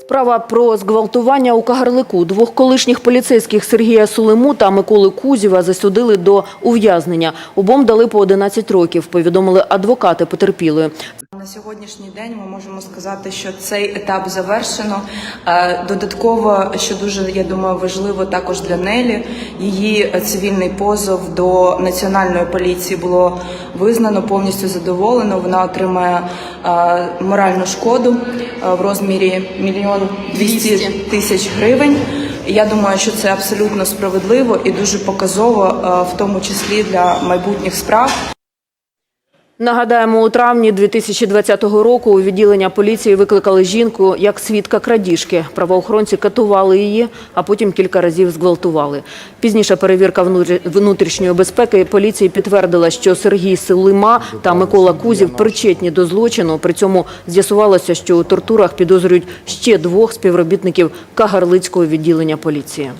Справа про зґвалтування у Кагарлику. Двох колишніх поліцейських Сергія Сулиму та Миколи Кузєва засудили до ув'язнення. Обом дали по 11 років, повідомили адвокати потерпілої. На сьогоднішній день ми можемо сказати, що цей етап завершено. Е, Додатково, що дуже я думаю, важливо також для Нелі, її цивільний позов до національної поліції було визнано повністю задоволено. Вона отримає е, моральну шкоду е, в розмірі мільйон двісті тисяч гривень. Я думаю, що це абсолютно справедливо і дуже показово, в тому числі для майбутніх справ. Нагадаємо, у травні 2020 року у відділення поліції викликали жінку як свідка крадіжки. Правоохоронці катували її, а потім кілька разів зґвалтували. Пізніше перевірка внутрі- внутрішньої безпеки поліції підтвердила, що Сергій Силима та Микола Кузів причетні до злочину. При цьому з'ясувалося, що у тортурах підозрюють ще двох співробітників Кагарлицького відділення поліції.